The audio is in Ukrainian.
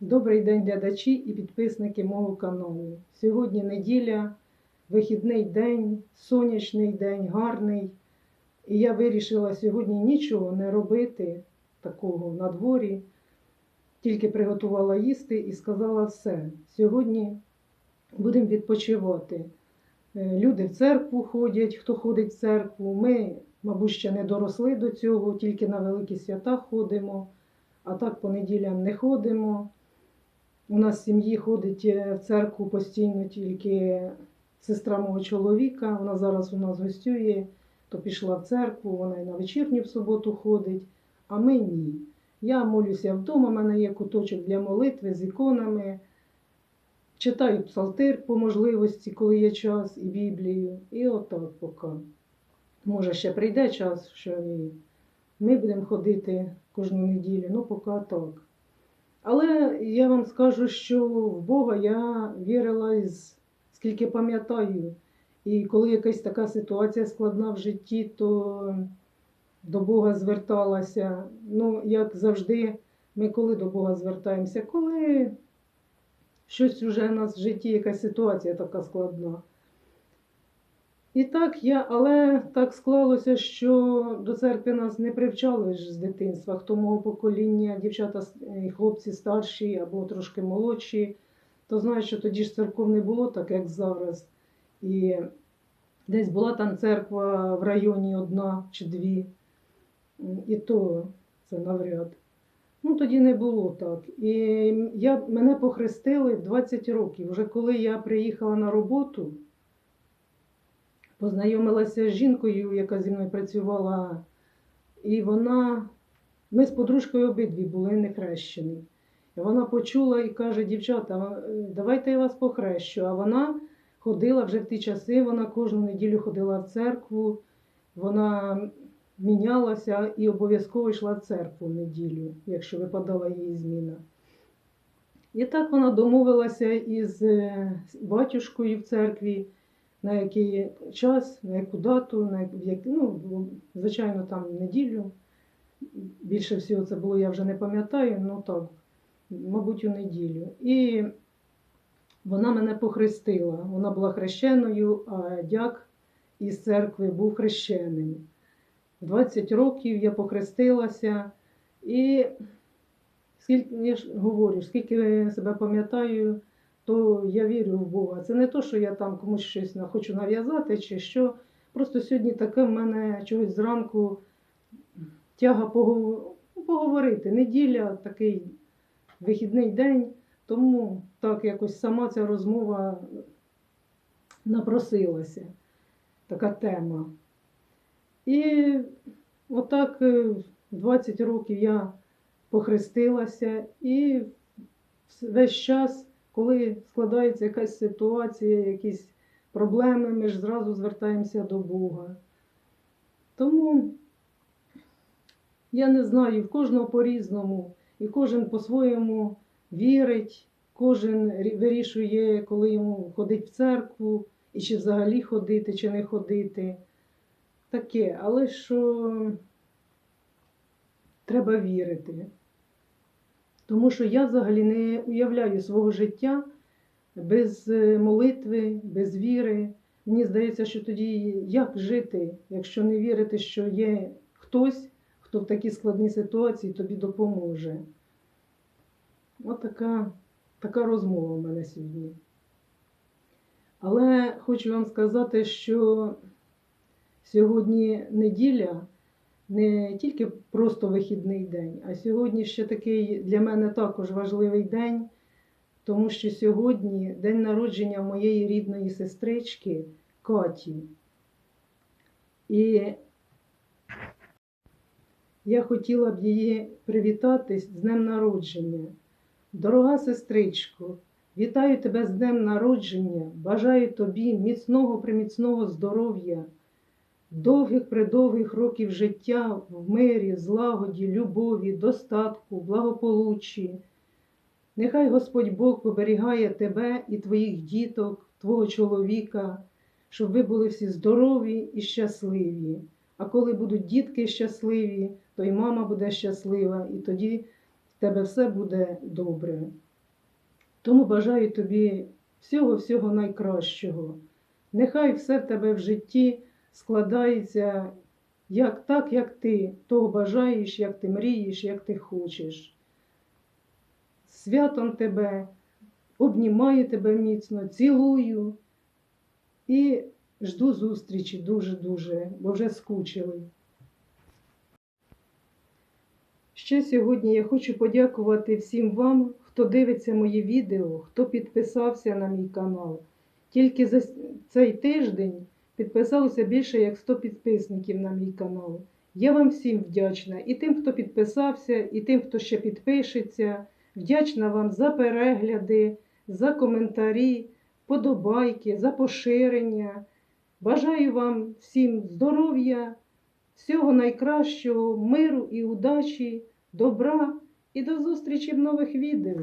Добрий день, глядачі і підписники мого каналу. Сьогодні неділя, вихідний день, сонячний день, гарний. І я вирішила сьогодні нічого не робити такого на дворі. Тільки приготувала їсти і сказала все. Сьогодні будемо відпочивати. Е, Люди в церкву ходять, хто ходить в церкву. Ми, мабуть, ще не доросли до цього, тільки на великі свята ходимо, а так по неділям не ходимо. У нас в сім'ї ходить е, в церкву постійно тільки сестра мого чоловіка. Вона зараз у нас гостює, то пішла в церкву, вона і на вечірню в суботу ходить, а ми ні. Я молюся вдома, у мене є куточок для молитви з іконами. Читаю псалтир по можливості, коли є час, і Біблію. І отак поки. Може, ще прийде час, що ми будемо ходити кожну неділю, ну поки так. Але я вам скажу, що в Бога я вірила скільки пам'ятаю. І коли якась така ситуація складна в житті, то до Бога зверталася. Ну, як завжди, ми коли до Бога звертаємося, коли щось вже у нас в житті, якась ситуація така складна. І так я, але так склалося, що до церкви нас не привчали ж з дитинства. Хто мого покоління, дівчата і хлопці старші або трошки молодші, то знають, що тоді ж церков не було так, як зараз. І десь була там церква в районі одна чи дві, і то це навряд. Ну, тоді не було так. І я, мене похрестили в 20 років. Вже коли я приїхала на роботу, познайомилася з жінкою, яка зі мною працювала, і вона, ми з подружкою обидві були не хрещені. Вона почула і каже: дівчата, давайте я вас похрещу. А вона ходила вже в ті часи, вона кожну неділю ходила в церкву, вона мінялася і обов'язково йшла в церкву в неділю, якщо випадала її зміна. І так вона домовилася із е, батюшкою в церкві, на який час, на яку дату, на як, ну, звичайно, там неділю. Більше всього це було, я вже не пам'ятаю, ну так, мабуть, у неділю. І вона мене похрестила. Вона була хрещеною, а дяк із церкви був хрещеним. 20 років я похрестилася, і скільки я ж говорю, скільки я себе пам'ятаю, то я вірю в Бога. Це не то, що я там комусь щось хочу нав'язати чи що. Просто сьогодні таке в мене чогось зранку тяга ну, поговорити. Неділя, такий вихідний день, тому так якось сама ця розмова напросилася, така тема. І отак е, 20 років я похрестилася, і весь час, коли складається якась ситуація, якісь проблеми, ми ж зразу звертаємося до Бога. Тому я не знаю, в кожного по-різному, і кожен по-своєму вірить, кожен вирішує, коли йому ходить в церкву, і чи взагалі ходити, чи не ходити. Таке, але що треба вірити. Тому що я взагалі не уявляю свого життя без е, молитви, без віри. Мені здається, що тоді як жити, якщо не вірити, що є хтось, хто в такій складній ситуації тобі допоможе. От така, така розмова в мене сьогодні. Але хочу вам сказати, що сьогодні неділя не тільки просто вихідний день, а сьогодні ще такий для мене також важливий день, тому що сьогодні день народження моєї рідної сестрички Каті. І я хотіла б її привітати з днем народження. Дорога сестричко, вітаю тебе з днем народження, бажаю тобі міцного приміцного здоров'я, довгих придовгих років життя в мирі, злагоді, любові, достатку, благополуччі. Нехай Господь Бог поберігає тебе і твоїх діток, твого чоловіка, щоб ви були всі здорові і щасливі. А коли будуть дітки щасливі, то й мама буде щаслива, і тоді в тебе все буде добре. Тому бажаю тобі всього-всього найкращого. Нехай все в тебе в житті складається як так, як ти того бажаєш, як ти мрієш, як ти хочеш. Святом тебе, обнімаю тебе міцно, цілую і жду зустрічі дуже-дуже, бо вже скучили. Ще сьогодні я хочу подякувати всім вам, хто дивиться мої відео, хто підписався на мій канал. Тільки за цей тиждень підписалося більше як 100 підписників на мій канал. Я вам всім вдячна. І тим, хто підписався, і тим, хто ще підпишеться. Вдячна вам за перегляди, за коментарі, подобайки, за поширення. Бажаю вам всім здоров'я, всього найкращого, миру і удачі, добра і до зустрічі в нових відео.